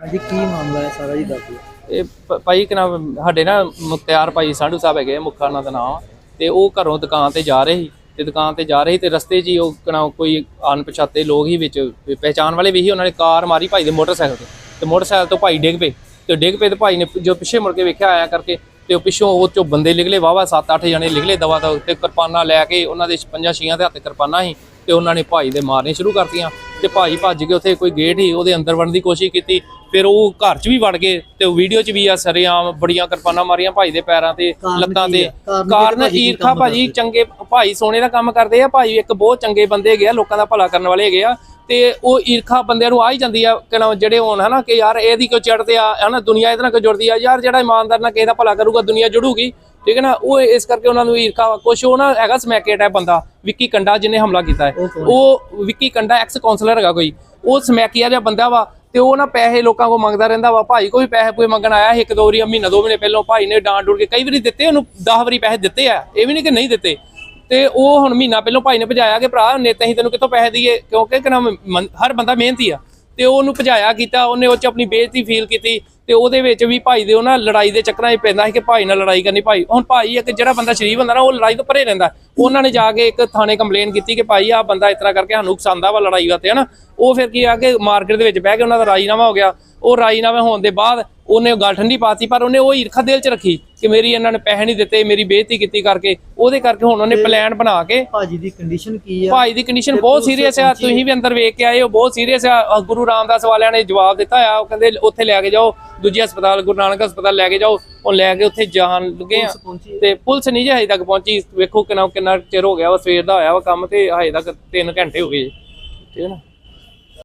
ਹਾਂਜੀ ਕੀ ਮਾਮਲਾ ਹੈ ਸਾਰਾ ਜੀ ਦੱਸ ਦਿਓ। ਇਹ ਪ- ਭਾਈ ਕਿ ਨਾਮ ਸਾਡੇ ਨਾ ਮੁਖਤਿਆਰ ਭਾਈ ਸਾਧੂ ਸਾਹਿਬ ਹੈਗੇ ਆ, ਮੁੱਖਾ ਉਹਨਾਂ ਦਾ ਨਾਮ। ਆ, ਤੇ ਉਹ ਘਰੋਂ ਦੁਕਾਨ ਤੇ ਜਾ ਰਹੇ ਸੀ। ਤੇ ਦੁਕਾਨ ਤੇ ਜਾ ਰਹੇ ਸੀ ਤੇ ਰਸਤੇ 'ਚ ਹੀ ਉਹ ਕਿ ਨਾਮ ਕੋਈ ਅਣਪਛਾਤੇ ਲੋਕ ਹੀ ਵਿੱਚ ਪਹਿਚਾਣ ਵਾਲੇ ਵੀ ਸੀ ਉਹਨਾਂ ਨੇ ਕਾਰ ਮਾਰੀ ਭਾਈ ਦੇ ਮੋਟਰਸਾਈਕਲ ਤੇ। ਤੇ ਮੋਟਰਸਾਈਕਲ ਤੋਂ ਭਾਈ ਡਿੱਗ ਪਏ। ਤੇ ਡਿੱਗ ਪਏ ਤੇ ਭਾਈ ਨੇ ਜੋ ਪਿੱਛੇ ਮੁੜ ਕੇ ਵੇਖਿਆ ਆਇਆ ਕਰਕੇ ਤੇ ਉਹ ਪਿੱਛੋਂ ਉਹ ਚੋਂ ਬੰਦੇ ਨਿਕਲੇ ਵਾਵਾ 7-8 ਜਣੇ ਨਿਕਲੇ ਦਵਾ ਦਾ ਤੇ ਕਿਰਪਾਨਾਂ ਲੈ ਕੇ ਉਹਨਾਂ ਦੇ ਪੰਜਾਂ ਛੀਆਂ ਦੇ ਹੱਥ ਕਿਰਪਾਨਾਂ ਸੀ। ਤੇ ਉਹਨਾਂ ਨੇ ਭਾਈ ਦੇ ਮਾਰਨੇ ਸ਼ੁਰੂ ਕਰਤੀਆਂ ਤੇ ਭਾਈ ਭੱਜ ਕੇ ਉੱਥੇ ਕੋਈ ਗੇਟ ਹੀ ਉਹਦੇ ਅੰਦਰ ਵੜਨ ਦੀ ਕੋਸ਼ਿਸ਼ ਕੀਤੀ ਫਿਰ ਉਹ ਘਰ 'ਚ ਵੀ ਵੜ ਗਏ ਤੇ ਉਹ ਵੀਡੀਓ 'ਚ ਵੀ ਆ ਸਰੇਆਮ ਬੜੀਆਂ ਕਿਰਪਾਨਾਂ ਮਾਰੀਆਂ ਭਾਈ ਦੇ ਪੈਰਾਂ ਤੇ ਲੱਤਾਂ ਤੇ? ਕਾਰਨ ਈਰਖਾ ਭਾਜੀ? ਚੰਗੇ ਭਾਈ ਸੋਨੇ ਦਾ ਕੰਮ ਕਰਦੇ ਆ ਭਾਈ ਇੱਕ ਬਹੁਤ ਚੰਗੇ ਬੰਦੇ ਹੈਗੇ ਆ ਲੋਕਾਂ ਦਾ ਭਲਾ ਕਰਨ ਵਾਲੇ ਹੈਗੇ ਆ ਤੇ ਉਹ ਈਰਖਾ ਬੰਦਿਆਂ ਨੂੰ ਆ ਹੀ ਜਾਂਦੀ ਆ ਕਿ ਨਾ ਜਿਹੜੇ ਹੋਣ ਹਨਾ ਕਿ ਯਾਰ ਇਹਦੀ ਕਿਉਂ ਚੜਦੇ ਆ ਹਨਾ ਦੁਨੀਆ ਇਹਦੇ ਨਾਲ ਕਿਉਂ ਜੁੜਦੀ ਆ ਯਾਰ ਜਿਹੜਾ ਇਮਾਨਦਾਰ ਨਾਲ ਕਿਸੇ ਦਾ ਭਲਾ ਕਰੂਗਾ ਦੁਨੀਆ ਜੁੜੂਗੀ ਠੀਕ ਹੈ ਨਾ? ਉਹ ਇਸ ਕਰਕੇ ਉਹਨਾਂ ਨੂੰ ਈਰਖਾ ਕੁਛ ਉਹ ਨਾ ਹੈਗਾ ਸਮੈਕੇ ਟਾਈਪ ਬੰਦਾ ਵਿੱਕੀ ਕੰਡਾ ਜਿਹਨੇ ਹਮਲਾ ਕੀਤਾ ਹੈ। ਉਹ ਵਿੱਕੀ ਕੰਡਾ ਐਕਸ ਕਾਉਂਸਲਰ ਹੈਗਾ ਕੋਈ। ਉਹ ਸਮੈਕੀਆ ਜਿਹਾ ਬੰਦਾ ਵਾ ਤੇ ਉਹ ਨਾ ਪੈਸੇ ਲੋਕਾਂ ਕੋ ਮੰਗਦਾ ਰਹਿੰਦਾ ਵਾ। ਭਾਈ ਕੋਈ ਪੈਸੇ ਕੋਈ ਮੰਗਣ ਆਇਆ ਇੱਕ ਦੋ ਵਾਰੀ ਮਹੀਨਾ ਦੋ ਮਹੀਨੇ ਪਹਿਲਾਂ ਭਾਈ ਨੇ ਡਾਂਟ ਡੂਟ ਕੇ ਕਈ ਵਾਰੀ ਦਿੱਤੇ ਉਹਨੂੰ 10 ਵਾਰੀ ਪੈਸੇ ਦਿੱਤੇ ਆ। ਇਹ ਵੀ ਨਹੀਂ ਕਿ ਨਹੀਂ ਦਿੱਤੇ। ਤੇ ਉਹ ਹੁਣ ਮਹੀਨਾ ਪਹਿਲਾਂ ਭਾਈ ਨੇ ਭਜਾਇਆ ਕਿ ਭਰਾ ਨੇਤਾ ਹੀ ਤੈਨੂੰ ਕਿੱਥੋਂ ਪੈਸੇ ਦਈਏ? ਕਿਉਂਕਿ ਕਿ ਨਾ ਹਰ ਬੰਦਾ ਮਿਹਨਤੀ ਆ। ਤੇ ਉਹਨੂੰ ਭਜਾਇਆ ਕੀਤਾ ਉਹਨੇ ਉਹ ਚ ਆਪਣੀ ਬੇਇੱਜ਼ਤੀ ਫੀਲ ਕੀਤੀ। ਤੇ ਉਹਦੇ ਵਿੱਚ ਵੀ ਭਾਈ ਦੇ ਉਹ ਨਾ ਲੜਾਈ ਦੇ ਚੱਕਰਾਂ 'ਚ ਪੈਂਦਾ ਸੀ ਕਿ ਭਾਈ ਨਾਲ ਲੜਾਈ ਕਰਨੀ, ਭਾਈ, ਹੁਣ ਭਾਈ ਇੱਕ ਜਿਹੜਾ ਬੰਦਾ ਸ਼ਰੀਫ ਹੁੰਦਾ ਨਾ, ਉਹ ਲੜਾਈ ਤੋਂ ਪਰੇ ਰਹਿੰਦਾ। ਉਹਨਾਂ ਨੇ ਜਾ ਕੇ ਇੱਕ ਥਾਣੇ ਕੰਪਲੇਨ ਕੀਤੀ ਕਿ ਭਾਈ ਆ ਬੰਦਾ ਇਸ ਤਰ੍ਹਾਂ ਕਰਕੇ ਸਾਨੂੰ ਉਕਸਾਉਂਦਾ ਵਾ ਲੜਾਈ ਵਾਸਤੇ, ਹਨਾ। ਉਹ ਫਿਰ ਕੀ ਆ ਕੇ ਮਾਰਕੀਟ ਦੇ ਵਿੱਚ ਬਹਿ ਕੇ ਉਹਨਾਂ ਦਾ ਰਾਜੀਨਾਮਾ ਹੋ ਗਿਆ। ਉਹ ਰਾਜੀਨਾਮੇ ਹੋਣ ਦੇ ਬਾਅਦ ਉਹਨੇ ਉਹ ਗੱਲ ਠੰਡੀ ਪਾਤੀ ਪਰ ਉਹਨੇ ਉਹ ਈਰਖਾ ਦਿਲ 'ਚ ਰੱਖੀ ਕਿ ਮੇਰੀ ਇਹਨਾਂ ਨੇ ਪੈਸੇ ਨਹੀਂ ਦਿੱਤੇ ਮੇਰੀ ਬੇਇੱਜ਼ਤੀ ਕੀਤੀ ਕਰਕੇ। ਉਹਦੇ ਕਰਕੇ ਹੁਣ ਉਹਨੇ ਪਲਾਨ ਬਣਾ ਕੇ ਭਾਜੀ ਦੀ ਕੰਡੀਸ਼ਨ ਕੀ ਆ? ਭਾਈ ਦੀ ਕੰਡੀਸ਼ਨ ਬਹੁਤ ਸੀਰੀਅਸ ਆ ਤੁਸੀਂ ਵੀ ਅੰਦਰ ਵੇਖ ਕੇ ਆਏ ਹੋ ਬਹੁਤ ਸੀਰੀਅਸ ਆ। ਗੁਰੂ ਰਾਮਦਾਸ ਵਾਲਿਆਂ ਨੇ ਜਵਾਬ ਦਿੱਤਾ ਆ ਉਹ ਕਹਿੰਦੇ ਉੱਥੇ ਲੈ ਕੇ ਜਾਓ ਦੂਜੀ ਹਸਪਤਾਲ ਗੁਰੂ ਨਾਨਕ ਹਸਪਤਾਲ ਲੈ ਕੇ ਜਾਓ ਉਹ ਲੈ ਕੇ ਉੱਥੇ ਜਾਣ ਲੱਗੇ ਆ। ਤੇ ਪੁਲਿਸ ਨਹੀਂ ਜੇ ਹਜੇ ਤੱਕ ਪਹੁੰਚੀ ਵੇਖੋ ਕਿੰਨਾ ਕਿੰਨਾ ਚਿਰ ਹੋ ਗਿਆ ਵਾ ਸਵੇਰ ਦਾ ਹੋਇਆ ਵਾ ਕੰਮ ਤੇ ਹਜੇ ਤੱਕ 3 ਘੰਟੇ ਹੋ ਗਏ। ਠੀਕ ਹੈ ਨਾ?